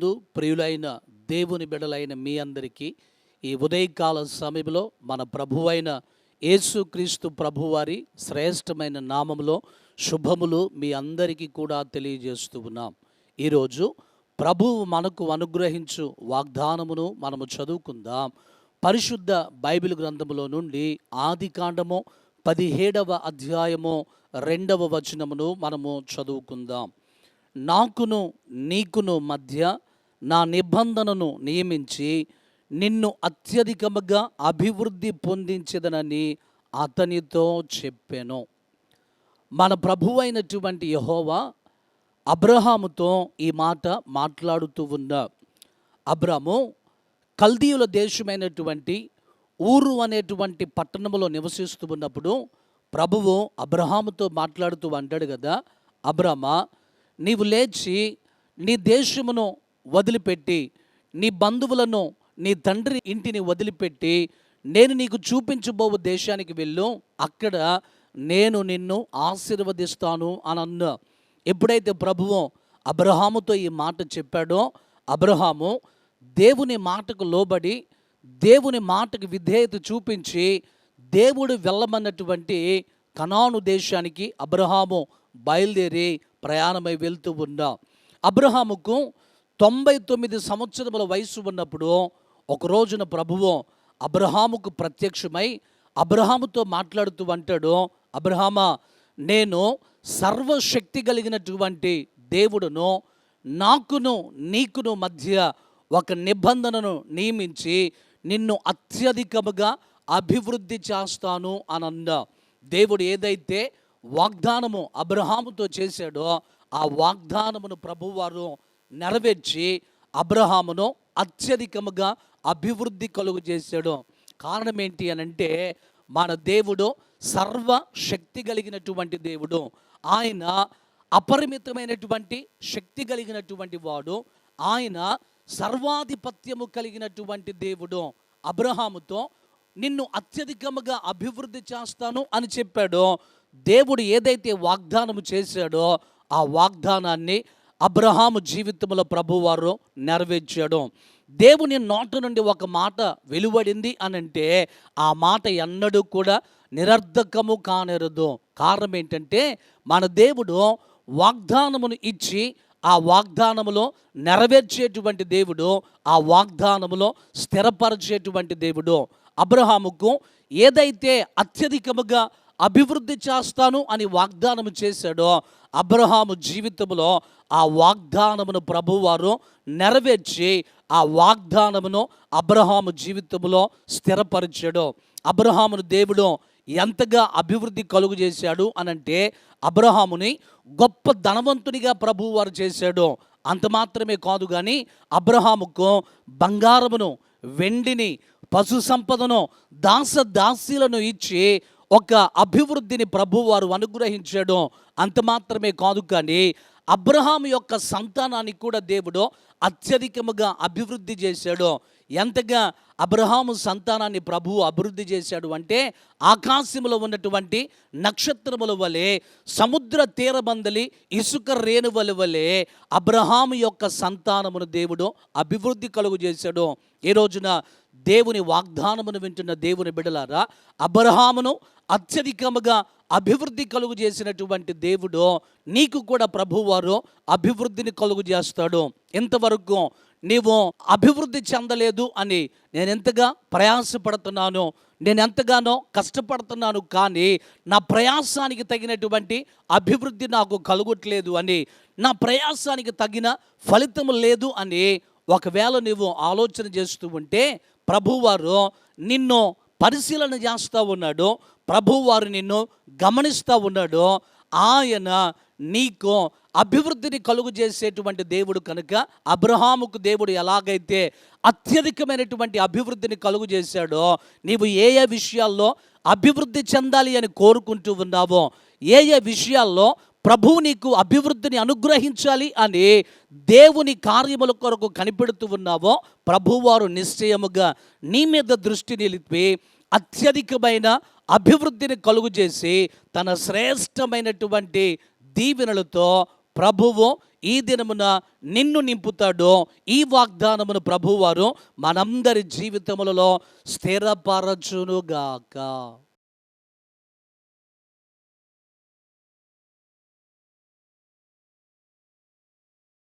నందు ప్రియులైన దేవుని బిడలైన మీ అందరికీ ఈ ఉదయకాల సమయంలో మన ప్రభువైన యేసుక్రీస్తు ప్రభువారి శ్రేష్టమైన నామములో శుభములు మీ అందరికీ కూడా తెలియజేస్తూ ఉన్నాం. ఈరోజు ప్రభువు మనకు అనుగ్రహించు వాగ్దానమును మనము చదువుకుందాం. పరిశుద్ధ బైబిల్ గ్రంథములో నుండి ఆది కాండము పదిహేడవ అధ్యాయము రెండవ వచనమును మనము చదువుకుందాం. నాకును నీకును మధ్య నా నిబంధనను నియమించి నిన్ను అత్యధికముగా అభివృద్ధి పొందించదనని అతనితో చెప్పాను. మన ప్రభువైనటువంటి యహోవా అబ్రహాముతో ఈ మాట మాట్లాడుతూ ఉన్నా అబ్రాము కల్దీయుల దేశమైనటువంటి ఊరు అనేటువంటి పట్టణంలో నివసిస్తూ ఉన్నప్పుడు ప్రభువు అబ్రహాముతో మాట్లాడుతూ అంటాడు కదా అబ్రామా నీవు లేచి నీ దేశమును వదిలిపెట్టి నీ బంధువులను నీ తండ్రి ఇంటిని వదిలిపెట్టి నేను నీకు చూపించబోవు దేశానికి వెళ్ళు అక్కడ నేను నిన్ను ఆశీర్వదిస్తాను అని అన్నా. ఎప్పుడైతే ప్రభువు అబ్రహాముతో ఈ మాట చెప్పాడో అబ్రహాము దేవుని మాటకు లోబడి దేవుని మాటకు విధేయత చూపించి దేవుడు వెళ్ళమన్నటువంటి కనాను దేశానికి అబ్రహాము బయలుదేరి ప్రయాణమై వెళ్తూ ఉన్నా. అబ్రహాముకు తొంభై తొమ్మిది సంవత్సరముల వయసు ఉన్నప్పుడు ఒక రోజున ప్రభువు అబ్రహాముకు ప్రత్యక్షమై అబ్రహాముతో మాట్లాడుతూ అంటాడు అబ్రహామా నేను సర్వశక్తి కలిగినటువంటి దేవుడును నాకును నీకును మధ్య ఒక నిబంధనను నియమించి నిన్ను అత్యధికముగా అభివృద్ధి చేస్తాను అని అన్నా దేవుడు ఏదైతే వాగ్దానము అబ్రహాముతో చేశాడో ఆ వాగ్దానమును ప్రభువారు నెరవేర్చి అబ్రహామును అత్యధికముగా అభివృద్ధి కలుగు చేశాడు. కారణం ఏంటి అని అంటే మన దేవుడు సర్వ శక్తి కలిగినటువంటి దేవుడు. ఆయన అపరిమితమైనటువంటి శక్తి కలిగినటువంటి వాడు. ఆయన సర్వాధిపత్యము కలిగినటువంటి దేవుడు. అబ్రహాముతో నిన్ను అత్యధికముగా అభివృద్ధి చేస్తాను అని చెప్పాడు. దేవుడు ఏదైతే వాగ్దానము చేశాడో ఆ వాగ్దానాన్ని అబ్రహాము జీవితంలో ప్రభువారు నెరవేర్చాడు. దేవుని నోటు నుండి ఒక మాట వెలువడింది అని అంటే ఆ మాట ఎన్నడూ కూడా నిరర్ధకము కానేరదు. కారణం ఏంటంటే మన దేవుడు వాగ్దానమును ఇచ్చి ఆ వాగ్దానములో నెరవేర్చేటువంటి దేవుడు ఆ వాగ్దానములో స్థిరపరిచేటువంటి దేవుడు. అబ్రహాముకు ఏదైతే అత్యధికముగా అభివృద్ధి చేస్తాను అని వాగ్దానము చేశాడో అబ్రహాము జీవితంలో ఆ వాగ్దానమును ప్రభువారు నెరవేర్చి ఆ వాగ్దానమును అబ్రహాము జీవితంలో స్థిరపరిచాడు. అబ్రహామును దేవుడు ఎంతగా అభివృద్ధి కలుగు చేశాడు అనంటే అబ్రహాముని గొప్ప ధనవంతునిగా ప్రభువారు చేశాడు. అంత మాత్రమే కాదు కానీ అబ్రహాముకు బంగారమును వెండిని పశు సంపదను దాస దాసీలను ఇచ్చి ఒక అభివృద్ధిని ప్రభువారు అనుగ్రహించడం అంత మాత్రమే కాదు కానీ అబ్రహాం యొక్క సంతానాన్ని కూడా దేవుడు అత్యధికముగా అభివృద్ధి చేశాడు. ఎంతగా అబ్రహాము సంతానాన్ని ప్రభువు అభివృద్ధి చేశాడు అంటే ఆకాశంలో ఉన్నటువంటి నక్షత్రముల వలె సముద్ర తీరబందలి ఇసుక రేణువల వలె అబ్రహాము యొక్క సంతానమును దేవుడు అభివృద్ధి కలుగు చేశాడు. ఈ రోజున దేవుని వాగ్దానమును వింటున్న దేవుని బిడలారా అబ్రహామును అత్యధికముగా అభివృద్ధి కలుగు చేసినటువంటి దేవుడు నీకు కూడా ప్రభువారు అభివృద్ధిని కలుగు చేస్తాడు. ఇంతవరకు నీవు అభివృద్ధి చెందలేదు అని నేను ఎంతగా ప్రయాసపడుతున్నాను నేను ఎంతగానో కష్టపడుతున్నాను కానీ నా ప్రయాసానికి తగినటువంటి అభివృద్ధి నాకు కలుగట్లేదు అని నా ప్రయాసానికి తగిన ఫలితం లేదు అని ఒకవేళ నువ్వు ఆలోచన చేస్తూ ఉంటే ప్రభువారు నిన్ను పరిశీలన చేస్తూ ఉన్నాడు ప్రభువారు నిన్ను గమనిస్తూ ఉన్నాడు. ఆయన నీకు అభివృద్ధిని కలుగు చేసేటువంటి దేవుడు కనుక అబ్రహాముకు దేవుడు ఎలాగైతే అత్యధికమైనటువంటి అభివృద్ధిని కలుగు చేశాడో నీవు ఏ ఏ విషయాల్లో అభివృద్ధి చెందాలి అని కోరుకుంటూ ఉన్నావో ఏ ఏ విషయాల్లో ప్రభువు నీకు అభివృద్ధిని అనుగ్రహించాలి అని దేవుని కార్యముల కొరకు కనిపెడుతూ ఉన్నావో ప్రభువారు నిశ్చయముగా నీ మీద దృష్టి నిలిపి అత్యధికమైన అభివృద్ధిని కలుగు చేసి తన శ్రేష్టమైనటువంటి దీవెనలతో ప్రభువు ఈ దినమున నిన్ను నింపుతాడు. ఈ వాగ్దానమును ప్రభువారు మనందరి జీవితములలో స్థిరపరచునుగాక.